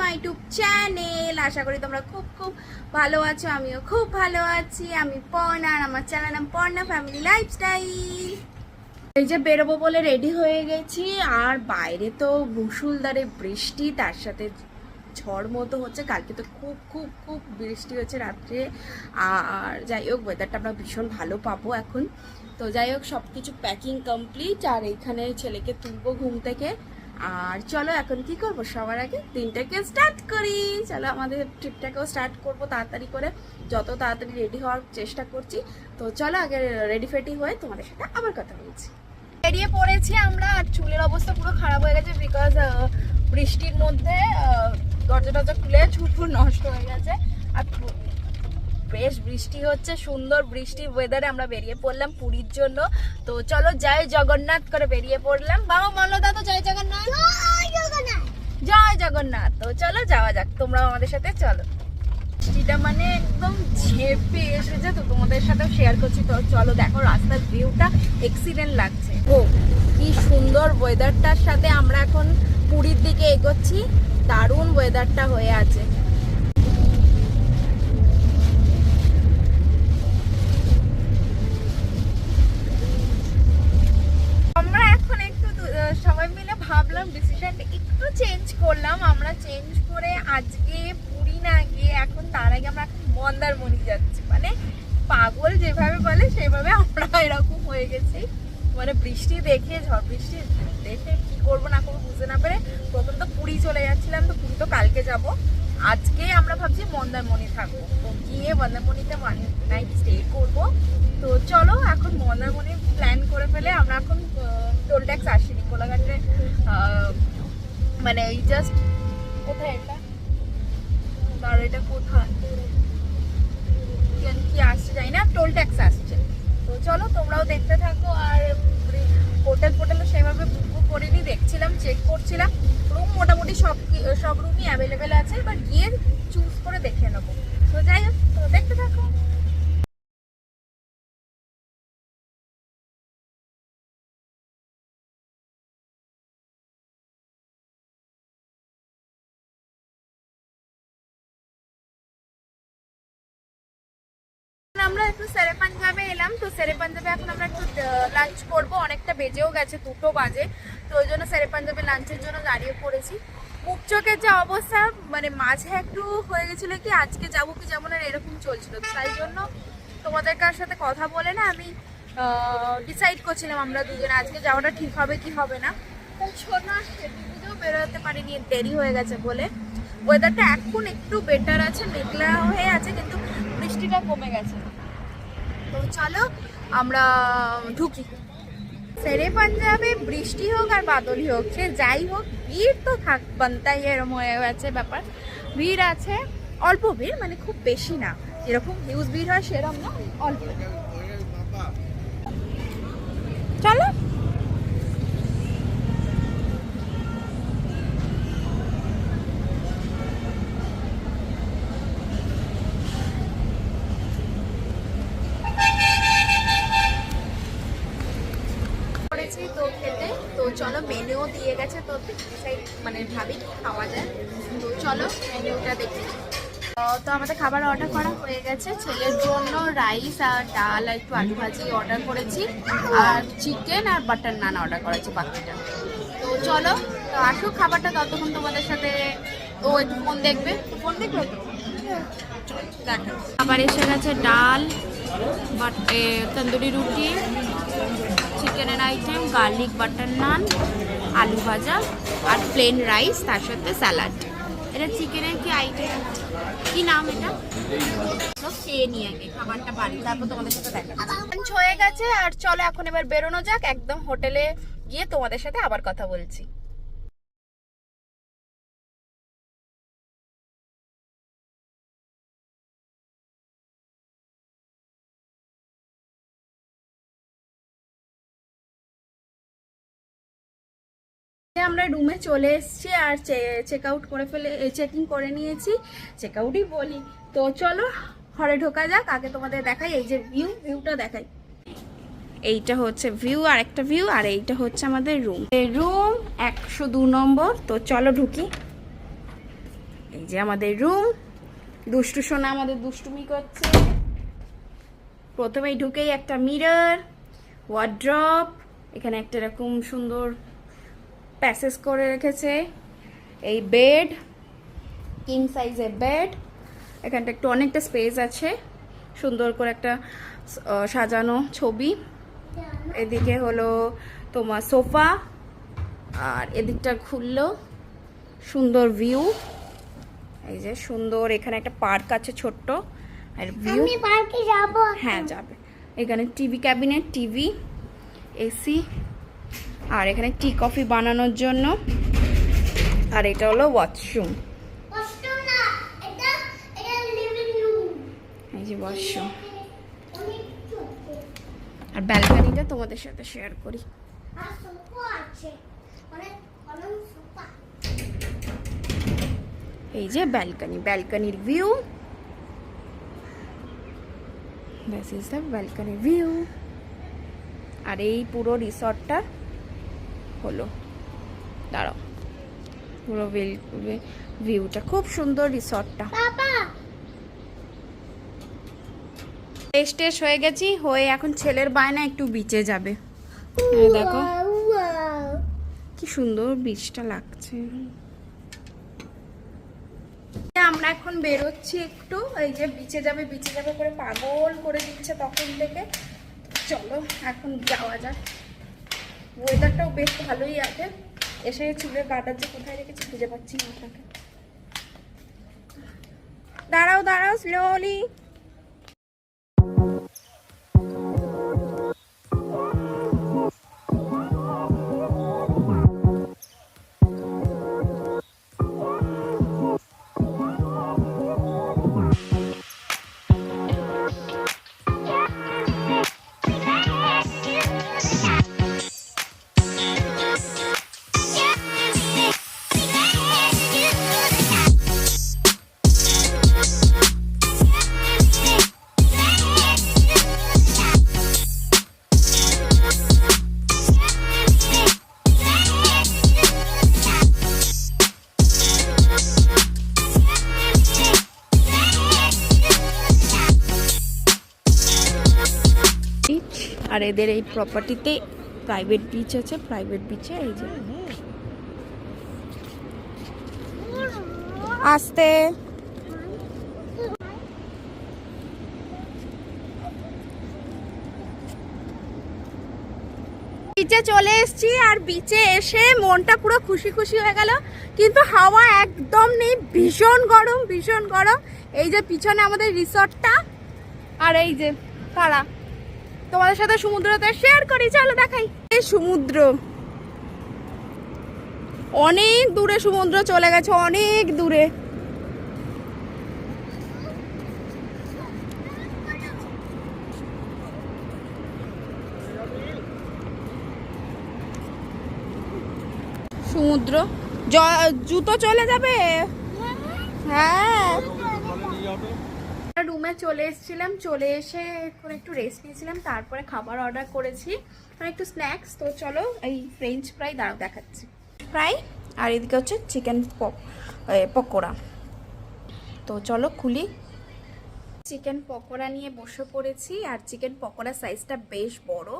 My YouTube channel. আশা করি তোমরা খুব খুব ভালো আছো, আমিও খুব ভালো আছি। আমি পর্ণা আর আমার চ্যানেল নাম পর্ণা ফ্যামিলি লাইফস্টাইল এই যে বেরোবো বলে রেডি হয়ে গেছি, আর বাইরে তো মুসুলধারে বৃষ্টি, তার সাথে ঝড় মতো হচ্ছে। কালকে তো খুব খুব খুব বৃষ্টি হচ্ছে রাত্রে। আর যাই হোক ওয়েদারটা আমরা ভীষণ ভালো পাবো এখন। তো যাই হোক সব কিছু প্যাকিং কমপ্লিট আর এইখানে ছেলেকে তুলবো ঘুম থেকে। আর চলো এখন কি করব? সবার আগে দিনটাকে স্টার্ট করি। চলো আমাদের ট্রিপটাকেও স্টার্ট করব তাড়াতাড়ি করে। যত তাড়াতাড়ি রেডি হওয়ার চেষ্টা করছি। তো চলো আগে রেডি ফেডি হয়ে তোমাদের সাথে আবার কথা বলছি। বেরিয়ে পড়েছি আমরা আর চুলের অবস্থা পুরো খারাপ হয়ে গেছে বিকজ বৃষ্টির মধ্যে দরজা টরজা খুলে চুল ফুল নষ্ট হয়ে গেছে। আর বেশ বৃষ্টি হচ্ছে, সুন্দর বৃষ্টির ওয়েদারে আমরা বেরিয়ে পড়লাম পুরীর জন্য। তো চলো জয় জগন্নাথ করে বেরিয়ে পড়লাম। বাবা বলো দাদা জয় জগন্নাথ জয় জগন্নাথ তো চলো, যাওয়া যাক। তোমরাও আমাদের সাথে চলো। বৃষ্টিটা মানে একদম ঝেপে এসেছে তো তোমাদের সাথেও শেয়ার করছি। তো চলো, দেখো রাস্তার ভিউটা এক্সিডেন্ট লাগছে। ও, কি সুন্দর ওয়েদারটার সাথে আমরা এখন পুরীর দিকে এগোচ্ছি। দারুণ ওয়েদারটা হয়ে আছে আমরা এখন একটু দু- আহ, সবাই মিলে ভাবলাম ডিসিশনটা একটু চেঞ্জ করলাম আমরা চেঞ্জ করে আজকে পুরী না গিয়ে এখন তার আগে আমরা এখন মন্দারমণি যাচ্ছি মানে পাগল যেভাবে বলে সেভাবে আমরা এরকম হয়ে গেছি মানে বৃষ্টি দেখে, ঝড় বৃষ্টি দেখে কি করব না করব বুঝতে না পেরে প্রথম তো পুরী চলে যাচ্ছিলাম, তো পুরী তো কালকে যাব। আজকে আমরা ভাবছি মন্দারমণি থাকব। তো গিয়ে মন্দারমণিতে ওয়ান নাইট স্টে করব। তো চলো এখন মন্দারমণি প্ল্যান করে ফেলে আমরা এখন টোল ট্যাক্স আসিনি। কোলাঘাটে মানে এই জাস্ট কোথায় এটা? আর এটা কোথায়? কি আসছে জানি না টোল ট্যাক্স আসছে। তো চলো তোমরাও দেখতে থাকো আর করিনি, দেখছিলাম চেক করছিলাম। রুম মোটামুটি সব সব রুমই অ্যাভেলেবেল আছে, এবার গিয়ে চুজ করে দেখে নেব। তো যাই হোক তো দেখতে থাকো। আমরা একটু সেরে পাঞ্জাবে এলাম, তো সেরে পাঞ্জাবে এখন আমরা একটু লাঞ্চ করব। অনেকটা বেজেও গেছে, দুটো বাজে। তো ওই জন্য সেরে পাঞ্জাবে লাঞ্চের জন্য দাঁড়িয়ে পড়েছি। মুখ চোখের যে অবস্থা মানে মাঝে একটু হয়ে গেছিল কি, আজকে যাব কি যাব না এরকম চলছিল। তাই জন্য তোমাদের কার সাথে কথা বলে না, আমি ডিসাইড করছিলাম আমরা দুজনে, আজকে যাওয়াটা ঠিক হবে কি হবে না। শোনো সেদিকেও বেরোতে পারিনি, দেরি হয়ে গেছে বলে। ওয়েদারটা এখন একটু বেটার আছে, মেঘলা হয়ে আছে, কিন্তু বৃষ্টিটা কমে গেছে। তো চলো, আমরা ঢুকি। সেরে পাঞ্জাবে বৃষ্টি হোক আর বাদলই হোক, সে যাই হোক, ভিড় তো থাক, বান্তাই এরম হয়ে গেছে ব্যাপার। ভিড় আছে, অল্প ভিড় মানে খুব বেশি না। যেরকম হিউজ ভিড় হয়, সেরকম না, অল্প। চলো। মেনুও দিয়ে গেছে, তো মানে ভাবি খাওয়া যায়। তো চলো মেনুটা দেখি তো আমাদের খাবার অর্ডার করা হয়ে গেছে। ছেলের জন্য রাইস আর ডাল আর একটু আলু ভাজি অর্ডার করেছি। আর চিকেন আর বাটার নান অর্ডার করেছি বাকিটা। তো চলো, তো আসুক খাবারটা ততক্ষণ তোমাদের সাথে। ও একটু ফোন দেখবে। ফোন দেখবে তো? খাবার এসে গেছে, ডাল তন্দুরি রুটি চিকেনের আইটেম গার্লিক বাটার নান আলু ভাজা আর প্লেন রাইস তার সাথে স্যালাড এটা চিকেনের কি আইটেম কি নাম এটা? খেয়ে আগে খাবারটা তারপর তোমাদের সাথে দেখা হয়ে গেছে, আর চলো এখন এবার বেরোনো যাক, একদম হোটেলে গিয়ে তোমাদের সাথে আবার কথা বলছি। আমরা রুমে চলে এসেছি আর চেক আউট করে ফেলে চেকিং করে নিয়েছি। চেক আউটই বলি। তো চলো, ঘরে ঢোকা যাক, আগে তোমাদের দেখাই, এই যে ভিউ ভিউটা দেখাই। এইটা হচ্ছে ভিউ আর একটা ভিউ আর এইটা হচ্ছে আমাদের রুম রুম একশো দু নম্বর, তো চলো ঢুকি। এই যে আমাদের রুম দুষ্টু সোনা আমাদের দুষ্টুমি করছে। প্রথমেই ঢুকেই একটা মিরর ওয়ার্ড্রপ এখানে একটা এরকম সুন্দর প্যাসেজ করে রেখেছে। এই বেড কিং সাইজের বেড এখানটা একটু অনেকটা স্পেস আছে। সুন্দর করে একটা সাজানো ছবি। এদিকে হলো তোমার সোফা আর এদিকটা খুললো। সুন্দর ভিউ এই যে সুন্দর এখানে একটা পার্ক আছে ছোট্ট। আর ভিউ পার্কে যাব হ্যাঁ যাবে। এখানে টিভি ক্যাবিনেট টিভি এসি আর এখানে টি কফি বানানোর জন্য। আর এটা হলো ওয়াশরুম এই যে ওয়াশরুম আর ব্যালকনিটা তোমাদের সাথে শেয়ার করি। এই যে balcony ব্যালকনির view this is the view আর এই পুরো রিসর্টটা হলো। দাঁড়াও। পুরো ভিউটা খুব সুন্দর রিসর্টটা টেস্ট হয়ে গেছি হয়ে এখন ছেলের বায়না একটু বিচে যাবে। দেখো। কি সুন্দর লাগছে। আমরা এখন বেরোচ্ছি একটু এই যে বিচে যাবে বিচে যাবে করে পাগল করে দিচ্ছে তখন থেকে। চলো এখন যাওয়া যাক। ওয়েদারটাও বেশ ভালোই আছে। এসে চুলের কাটার যে কোথায় রেখেছি খুঁজে পাচ্ছি না দাঁড়াও দাঁড়াও স্লোলি এদের এই প্রপার্টিতে প্রাইভেট বিচ আছে প্রাইভেট বিচে এই যে। আসতে। বিচে চলে এসেছি আর বিচে এসে মনটা পুরো খুশি খুশি হয়ে গেল। কিন্তু হাওয়া একদম নেই, ভীষণ গরম ভীষণ গরম। এই যে পিছনে আমাদের রিসর্টটা আর এই যে তারা তোমাদের সাথে সমুদ্রতে শেয়ার করি, চলো দেখাই। এই সমুদ্র। অনেক দূরে সমুদ্র চলে গেছে, অনেক দূরে। সমুদ্র। জুতো চলে যাবে? হ্যাঁ। রুমে চলে এসেছিলাম চলে এসে এখন একটু রেস্ট নিয়েছিলাম তারপরে খাবার অর্ডার করেছি। আর একটু স্ন্যাক্স তো চলো এই ফ্রেঞ্চ ফ্রাই দাঁড়াও দেখাচ্ছি। ফ্রাই আর এদিকে হচ্ছে চিকেন পকোড়া। তো চলো খুলি। চিকেন পকোড়া নিয়ে বসে পড়েছি আর চিকেন পকোড়া সাইজটা বেশ বড়।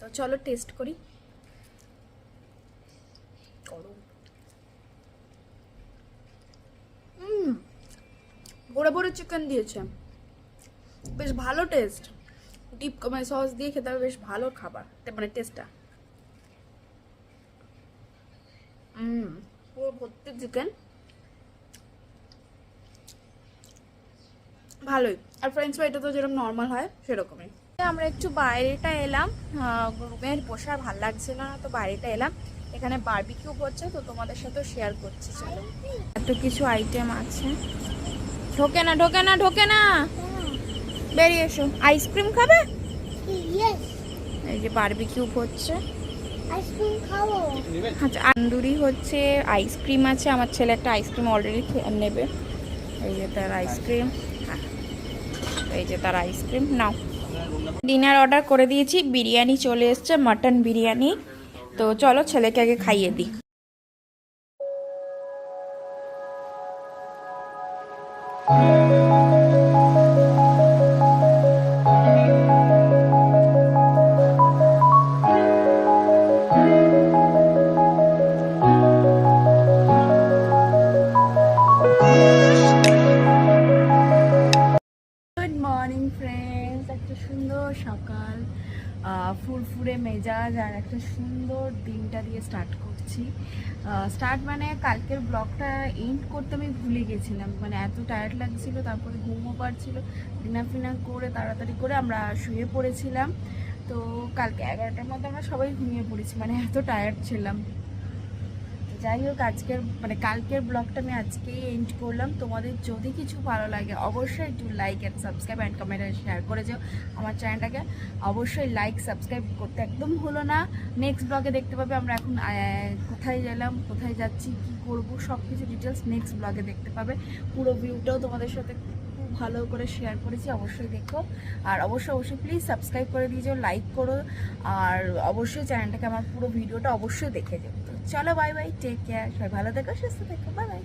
তো চলো টেস্ট করি গরম হুম বড় বড় চিকেন দিয়েছে। বেশ ভালো টেস্ট ডিপ মানে সস দিয়ে খেতে হবে, বেশ ভালো খাবার। মানে টেস্টটা পুরো ভর্তি চিকেন ভালোই। আর ফ্রেঞ্চ ফ্রাইটা তো যেরকম নর্মাল হয়, সেরকমই। আমরা একটু বাইরেটা এলাম। রুমে বসে আর ভালো লাগছিল না, তো বাইরেটা এলাম। এখানে বারবিকিউ করছে, তো তোমাদের সাথে শেয়ার করছি, চলো। এত কিছু আইটেম আছে। ঢোকে না ঢোকে না ঢোকে না। বেরিয়ে এসো। আইসক্রিম খাবে? এই যে বারবিকিউ হচ্ছে। আইসক্রিম খাব। আচ্ছা আন্দুরি হচ্ছে আইসক্রিম আছে। আমার ছেলে একটা আইসক্রিম অলরেডি নেবে। এই যে তার আইসক্রিম। হ্যাঁ। এই যে তার আইসক্রিম। নাও। ডিনার অর্ডার করে দিয়েছি। বিরিয়ানি চলে এসছে মাটন বিরিয়ানি। তো চলো ছেলেকে আগে খাইয়ে দিই। ফুরফুরে মেজাজ আর একটা সুন্দর দিনটা দিয়ে স্টার্ট করছি। স্টার্ট মানে কালকের ব্লগটা এন্ড করতে আমি ভুলে গেছিলাম। মানে এত টায়ার্ড লাগছিল, তারপরে ঘুমও পারছিল, ডিনার ফিনার করে তাড়াতাড়ি করে আমরা শুয়ে পড়েছিলাম। তো কালকে এগারোটার মধ্যে আমরা সবাই ঘুমিয়ে পড়েছি মানে এত টায়ার্ড ছিলাম। যাই হোক, আজকের মানে কালকের ব্লগটা আমি আজকেই এন্ড করলাম। তোমাদের যদি কিছু ভালো লাগে, অবশ্যই একটু like and subscribe and comment share করে যাও আমার চ্যানেলটাকে অবশ্যই লাইক সাবস্ক্রাইব করতে একদম হলো না। নেক্সট ব্লগে দেখতে পাবে আমরা এখন কোথায় গেলাম, কোথায় যাচ্ছি, কি করব সব কিছু ডিটেলস নেক্সট ব্লগে দেখতে পাবে। পুরো ভিউটাও তোমাদের সাথে খুব ভালো করে শেয়ার করেছি, অবশ্যই দেখো। আর অবশ্যই অবশ্যই প্লিজ সাবস্ক্রাইব করে দিয়ে যাও লাইক করো। আর অবশ্যই চ্যানেলটাকে আমার পুরো ভিডিওটা অবশ্যই দেখে যাও। চলো বাই বাই টেক কেয়ার সবাই ভালো থেকো সুস্থ থেকো বাই বাই